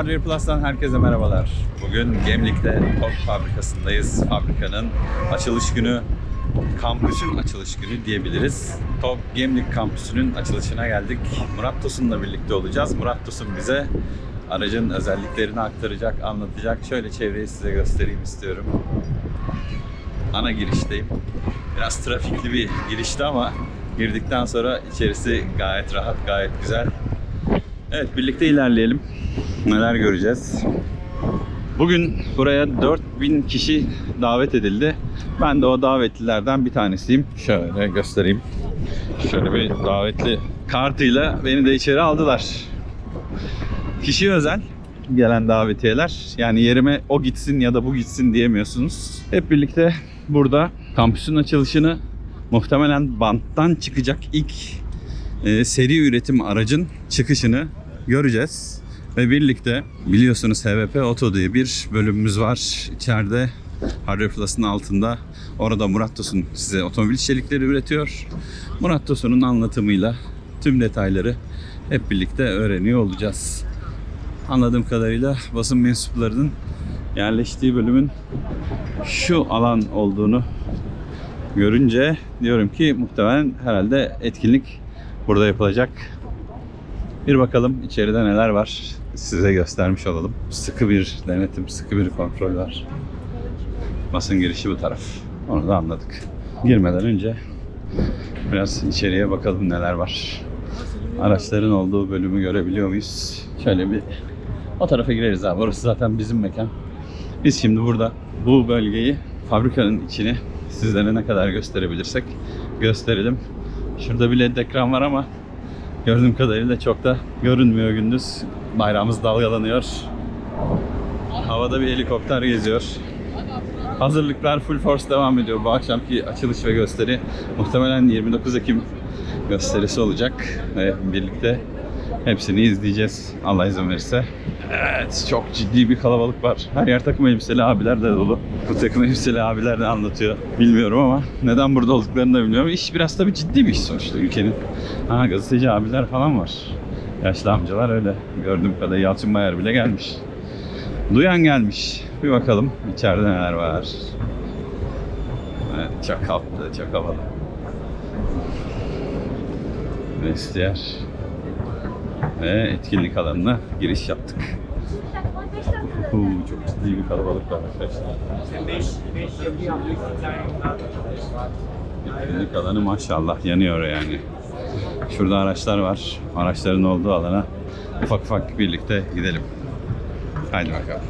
Hardware Plus'tan herkese merhabalar. Bugün Gemlik'te TOG fabrikasındayız. Fabrikanın açılış günü, kampüsün açılış günü diyebiliriz. TOG Gemlik kampüsünün açılışına geldik. Murat Tosun'la birlikte olacağız. Murat Tosun bize aracın özelliklerini aktaracak, anlatacak. Şöyle çevreyi size göstereyim istiyorum. Ana girişteyim. Biraz trafikli bir girişti ama girdikten sonra içerisi gayet rahat, gayet güzel. Evet birlikte ilerleyelim. Neler göreceğiz? Bugün buraya 4000 kişi davet edildi. Ben de o davetlilerden bir tanesiyim. Şöyle göstereyim. Şöyle bir davetli kartıyla beni de içeri aldılar. Kişi özel gelen davetiyeler. Yani yerime o gitsin ya da bu gitsin diyemiyorsunuz. Hep birlikte burada kampüsün açılışını muhtemelen banttan çıkacak ilk e, seri üretim aracın çıkışını göreceğiz. Ve birlikte biliyorsunuz HVP Auto diye bir bölümümüz var. İçeride Hardware Plus'ın altında. Orada Murat Tosun size otomobil çelikleri üretiyor. Murat Tosun'un anlatımıyla tüm detayları hep birlikte öğreniyor olacağız. Anladığım kadarıyla basın mensuplarının yerleştiği bölümün şu alan olduğunu görünce diyorum ki muhtemelen herhalde etkinlik burada yapılacak. Bir bakalım içeride neler var size göstermiş olalım. Sıkı bir denetim, sıkı bir kontrol var. Basın girişi bu taraf. Onu da anladık. Girmeden önce biraz içeriye bakalım neler var. Araçların olduğu bölümü görebiliyor muyuz? Şöyle bir o tarafa gireriz abi. Orası zaten bizim mekan. Biz şimdi burada bu bölgeyi, fabrikanın içini sizlere ne kadar gösterebilirsek gösterelim. Şurada bir led ekran var ama gördüğüm kadarıyla çok da görünmüyor gündüz. Bayrağımız dalgalanıyor. Havada bir helikopter geziyor. Hazırlıklar full force devam ediyor. Bu akşamki açılış ve gösteri muhtemelen 29 Ekim gösterisi olacak. Ve birlikte hepsini izleyeceğiz Allah izin verirse. Evet çok ciddi bir kalabalık var. Her yer takım elbiseli abiler de dolu. Bu takım elbiseli abiler ne anlatıyor bilmiyorum ama neden burada olduklarını da bilmiyorum. İş biraz tabii ciddi bir iş sonuçta ülkenin. Ha gazeteci abiler falan var. Yaşlı amcalar öyle. Gördüğüm kadarıyla Yalçın Bayar bile gelmiş. Duyan gelmiş. Bir bakalım içeride neler var. Evet, çok havalı, çok havalı. Vestiyer. Ve etkinlik alanına giriş yaptık. Huu, çok ciddi bir kalabalık var arkadaşlar. Etkinlik alanı maşallah yanıyor yani. Şurada araçlar var. Araçların olduğu alana ufak ufak birlikte gidelim. Haydi bakalım.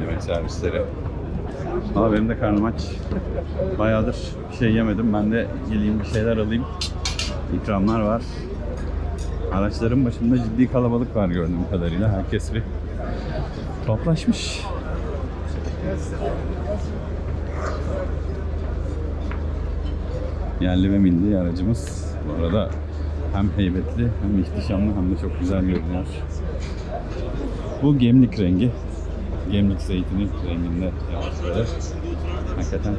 Yemek servisleri. Ama benim de karnım aç. Bayağıdır bir şey yemedim. Ben de geleyim bir şeyler alayım. İkramlar var. Araçların başında ciddi kalabalık var gördüğüm kadarıyla. Herkes bir toplaşmış. Yerli ve milli aracımız. Bu arada hem heybetli hem ihtişamlı hem de çok güzel görünüyor. Bu gemlik rengi. Gemlik zeytini renginde böyle. Hakikaten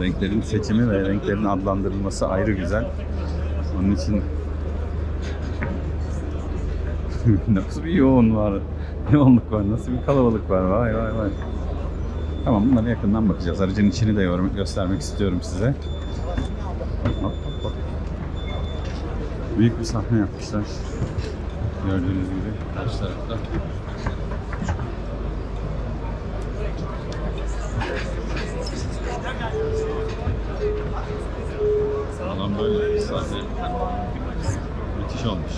renklerin seçimi ve renklerin adlandırılması ayrı güzel. Onun için nasıl bir yoğun var, yoğunluk var, nasıl bir kalabalık var, vay vay vay. Tamam bunlara yakından bakacağız. Aracın içini de göstermek istiyorum size. Hop, hop, hop. Büyük bir sahne yapmışlar. Gördüğünüz gibi karşı tarafta. Alan böyle bir sahne. Müthiş olmuş.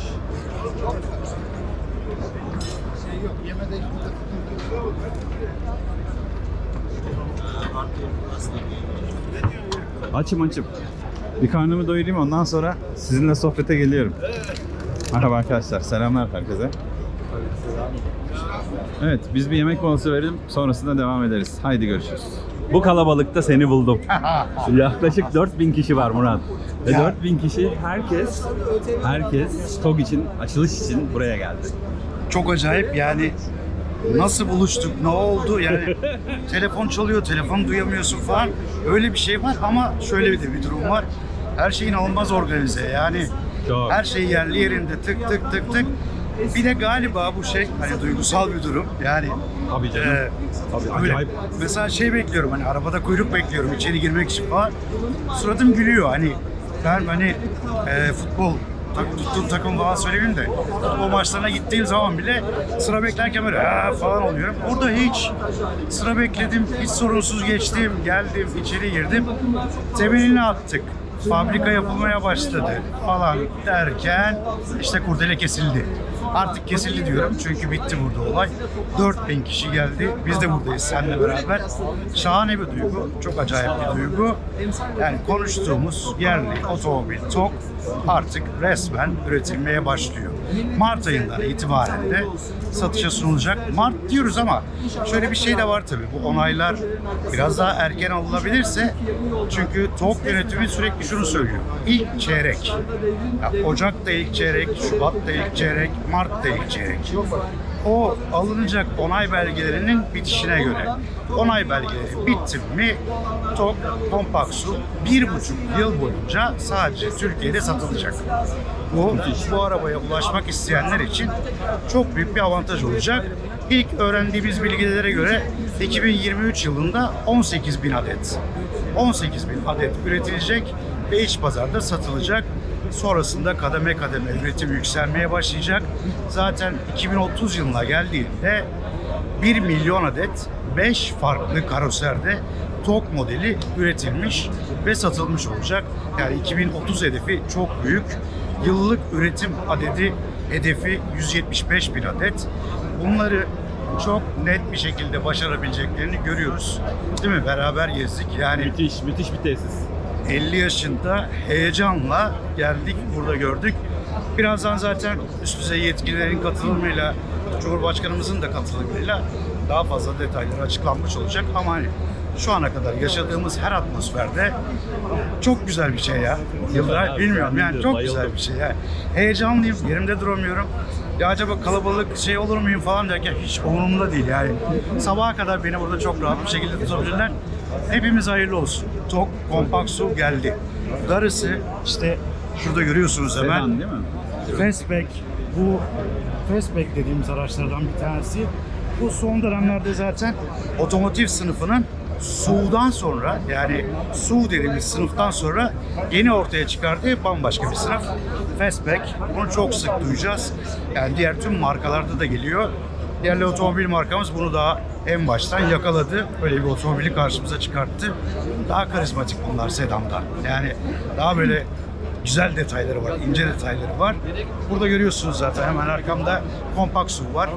Açım açım. Bir karnımı doyurayım ondan sonra sizinle sohbete geliyorum. Merhaba arkadaşlar. Selamlar herkese. Evet biz bir yemek molası verelim sonrasında devam ederiz. Haydi görüşürüz. Bu kalabalıkta seni buldum. Yaklaşık 4000 kişi var Murat. Ve 4000 kişi herkes herkes TOG için, açılış için buraya geldi. Çok acayip yani nasıl buluştuk, ne oldu yani telefon çalıyor, telefon duyamıyorsun falan öyle bir şey var ama şöyle bir de bir durum var. Her şey inanılmaz organize. Yani Çok. her şey yerli yerinde tık tık tık tık. Bir de galiba bu şey hani duygusal bir durum. Yani Tabii canım. e, Tabii, böyle acayip. mesela şey bekliyorum hani arabada kuyruk bekliyorum içeri girmek için falan. Suratım gülüyor hani ben hani e, futbol tak, takım falan söyleyeyim de o maçlarına gittiğim zaman bile sıra beklerken böyle falan oluyorum. Burada hiç sıra bekledim, hiç sorunsuz geçtim, geldim, içeri girdim. Temelini attık. Fabrika yapılmaya başladı falan derken işte kurdele kesildi. Artık kesildi diyorum çünkü bitti burada olay. 4000 kişi geldi. Biz de buradayız seninle beraber. Şahane bir duygu. Çok acayip bir duygu. Yani konuştuğumuz yerli otomobil TOK artık resmen üretilmeye başlıyor. Mart ayından itibaren de satışa sunulacak. Mart diyoruz ama şöyle bir şey de var tabii. Bu onaylar biraz daha erken alınabilirse çünkü TOK yönetimi sürekli şunu söylüyor. İlk çeyrek. Ya Ocak'ta ilk çeyrek, Şubat'ta ilk çeyrek, Mart'ta ilk çeyrek. O alınacak onay belgelerinin bitişine göre. Onay belgeleri bitti mi TOK kompakt su bir buçuk yıl boyunca sadece Türkiye'de satılacak. Bu, bu arabaya ulaşmak isteyenler için çok büyük bir avantaj olacak. İlk öğrendiğimiz bilgilere göre 2023 yılında 18 bin adet 18 bin adet üretilecek ve iç pazarda satılacak. Sonrasında kademe kademe üretim yükselmeye başlayacak. Zaten 2030 yılına geldiğinde 1 milyon adet 5 farklı karoserde TOK modeli üretilmiş ve satılmış olacak. Yani 2030 hedefi çok büyük. Yıllık üretim adedi hedefi 175 bin adet. Bunları çok net bir şekilde başarabileceklerini görüyoruz. Değil mi? Beraber gezdik. Yani Müthiş, müthiş bir tesis. 50 yaşında heyecanla geldik, burada gördük. Birazdan zaten üst düzey yetkililerin katılımıyla, Cumhurbaşkanımızın da katılımıyla daha fazla detaylar açıklanmış olacak. Ama hani şu ana kadar yaşadığımız her atmosferde çok güzel bir şey ya. Yıllar bilmiyorum yani çok güzel bir şey ya. Heyecanlıyım, yerimde duramıyorum. Ya acaba kalabalık şey olur muyum falan derken hiç umurumda değil yani. Sabaha kadar beni burada çok rahat bir şekilde tutabilirler. Hepimiz hayırlı olsun. Tok, kompakt su geldi. Darısı işte şurada görüyorsunuz hemen. Sedan değil mi? Fastback bu Fastback dediğimiz araçlardan bir tanesi. Bu son dönemlerde zaten otomotiv sınıfının SUV'dan sonra yani SUV dediğimiz sınıftan sonra yeni ortaya çıkardığı bambaşka bir sınıf. Fastback. Bunu çok sık duyacağız. Yani diğer tüm markalarda da geliyor. Yerli otomobil markamız bunu daha en baştan yakaladı. Böyle bir otomobili karşımıza çıkarttı. Daha karizmatik bunlar sedanda. Yani daha böyle güzel detayları var, ince detayları var. Burada görüyorsunuz zaten hemen arkamda kompakt su var.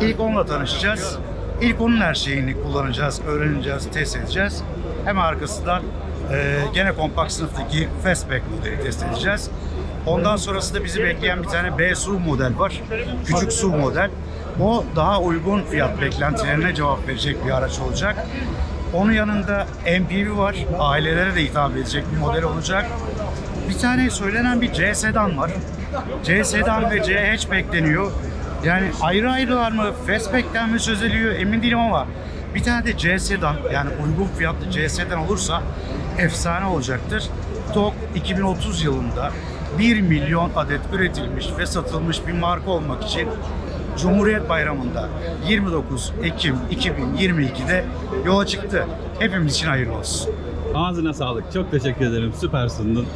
İlk onunla tanışacağız. İlk onun her şeyini kullanacağız, öğreneceğiz, test edeceğiz. Hemen arkasından e, gene kompakt sınıftaki Fastback modeli test edeceğiz. Ondan sonrasında bizi bekleyen bir tane B SUV model var. Küçük SUV model. O daha uygun fiyat beklentilerine cevap verecek bir araç olacak. Onun yanında MPV var. Ailelere de hitap edecek bir model olacak. Bir tane söylenen bir C sedan var. C sedan ve C hatchback deniyor. Yani ayrı ayrılar mı, fastback'ten mi söz ediliyor emin değilim ama bir tane de C sedan yani uygun fiyatlı C sedan olursa efsane olacaktır. TOG 2030 yılında 1 milyon adet üretilmiş ve satılmış bir marka olmak için Cumhuriyet Bayramı'nda 29 Ekim 2022'de yola çıktı. Hepimiz için hayırlı olsun. Ağzına sağlık. Çok teşekkür ederim. Süper sundun.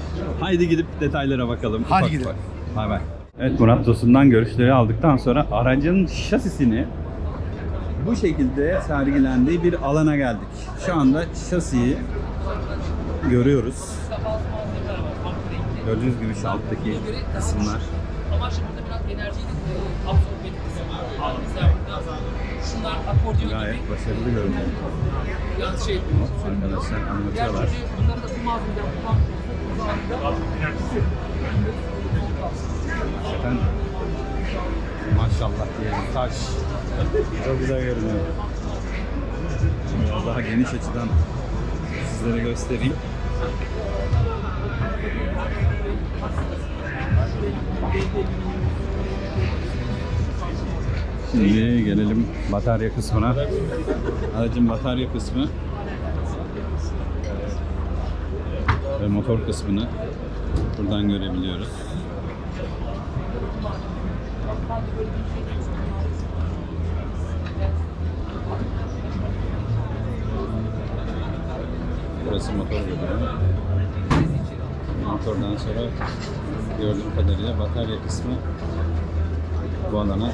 Haydi gidip detaylara bakalım. Hadi ufak gidelim. ufak. Bay bay. Evet Murat Tosun'dan görüşleri aldıktan sonra aracın şasisini bu şekilde sergilendiği bir alana geldik. Şu anda şasiyi görüyoruz. Gördüğünüz gibi şu alttaki kısımlar. Amaç burada biraz şunlar akordeon gibi. Gayet başarılı görünüyor. Arkadaşlar anlatıyorlar. Zaten maşallah diyelim taş. Çok güzel görünüyor. Biraz daha geniş açıdan sizlere göstereyim. Şimdi gelelim batarya kısmına. Aracın batarya kısmı ve motor kısmını buradan görebiliyoruz. Burası motor bölümü. Motordan sonra gördüğüm kadarıyla batarya kısmı bu alana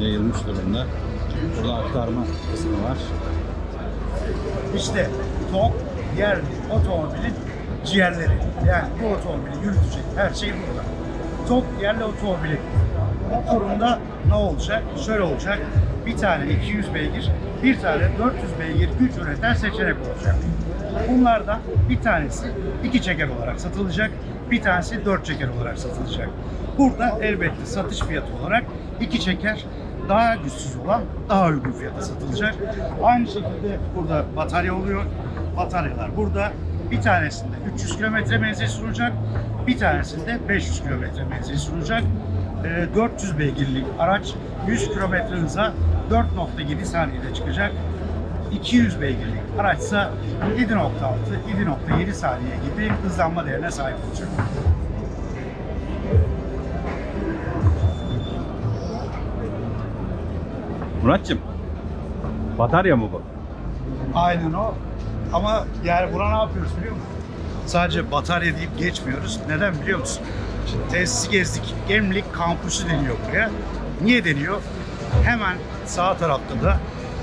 yayılmış durumda. Burada aktarma kısmı var. İşte TOG yerli otomobilin ciğerleri. Yani bu otomobili yürütecek her şey burada. TOG yerli otomobili motorunda ne olacak? Şöyle olacak. Bir tane 200 beygir, bir tane 400 beygir güç üreten seçenek olacak. Bunlardan bir tanesi iki çeker olarak satılacak, bir tanesi dört çeker olarak satılacak. Burada elbette satış fiyatı olarak iki çeker daha güçsüz olan daha uygun fiyata satılacak. Aynı şekilde burada batarya oluyor. Bataryalar burada. Bir tanesinde 300 kilometre menzil sunacak. Bir tanesinde 500 kilometre menzil sunacak. Ee, 400 beygirlik araç 100 kilometre hıza 4.7 saniyede çıkacak. 200 beygirlik araçsa 7.6, 7.7 saniye gibi hızlanma değerine sahip olacak. Muratçım, batarya mı bu? Aynen o. Ama yani buna ne yapıyoruz biliyor musun? Sadece batarya deyip geçmiyoruz. Neden biliyor musun? Şimdi tesisi gezdik. Gemlik kampüsü deniyor buraya. Niye deniyor? Hemen sağ tarafta da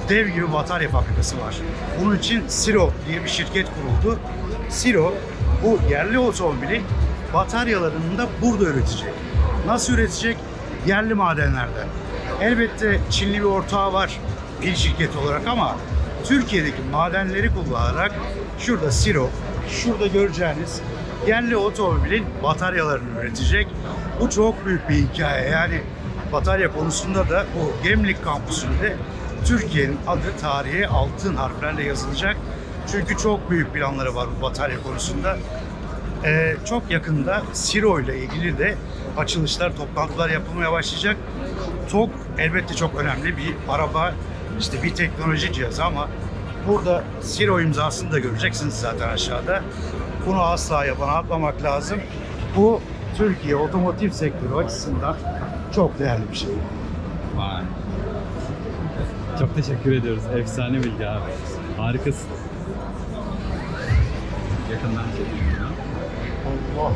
dev gibi batarya fabrikası var. Bunun için Siro diye bir şirket kuruldu. Siro bu yerli otomobilin bataryalarını da burada üretecek. Nasıl üretecek? Yerli madenlerden. Elbette Çinli bir ortağı var pil şirketi olarak ama Türkiye'deki madenleri kullanarak şurada Siro, şurada göreceğiniz yerli otomobilin bataryalarını üretecek. Bu çok büyük bir hikaye. Yani batarya konusunda da bu Gemlik kampüsünde Türkiye'nin adı tarihe altın harflerle yazılacak. Çünkü çok büyük planları var bu batarya konusunda. Ee, çok yakında Siro ile ilgili de açılışlar, toplantılar yapılmaya başlayacak. TOG elbette çok önemli bir araba, işte bir teknoloji cihazı ama burada Siro imzasını da göreceksiniz zaten aşağıda. Bunu asla yabana atmamak lazım. Bu Türkiye otomotiv sektörü açısından çok değerli bir şey. Vay. Çok teşekkür ediyoruz. Efsane bilgi abi. Harikasın. Yakından ya. Allah.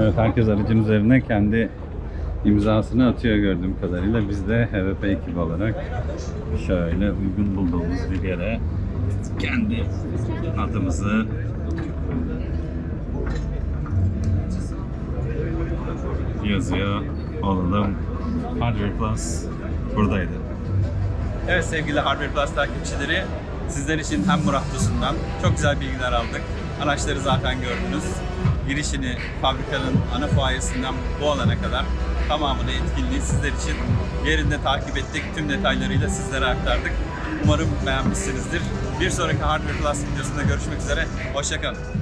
Evet herkes aracın üzerine kendi imzasını atıyor gördüğüm kadarıyla. Biz de HVP ekibi olarak şöyle uygun bulduğumuz bir yere kendi adımızı yazıyor olalım. Hardware Plus buradaydı. Evet sevgili Hardware Plus takipçileri sizler için hem Murat Tosun'dan çok güzel bilgiler aldık. Araçları zaten gördünüz. Girişini fabrikanın ana fuayesinden bu alana kadar tamamını etkinliği sizler için yerinde takip ettik. Tüm detaylarıyla sizlere aktardık. Umarım beğenmişsinizdir. Bir sonraki Hardware Plus videosunda görüşmek üzere. Hoşçakalın.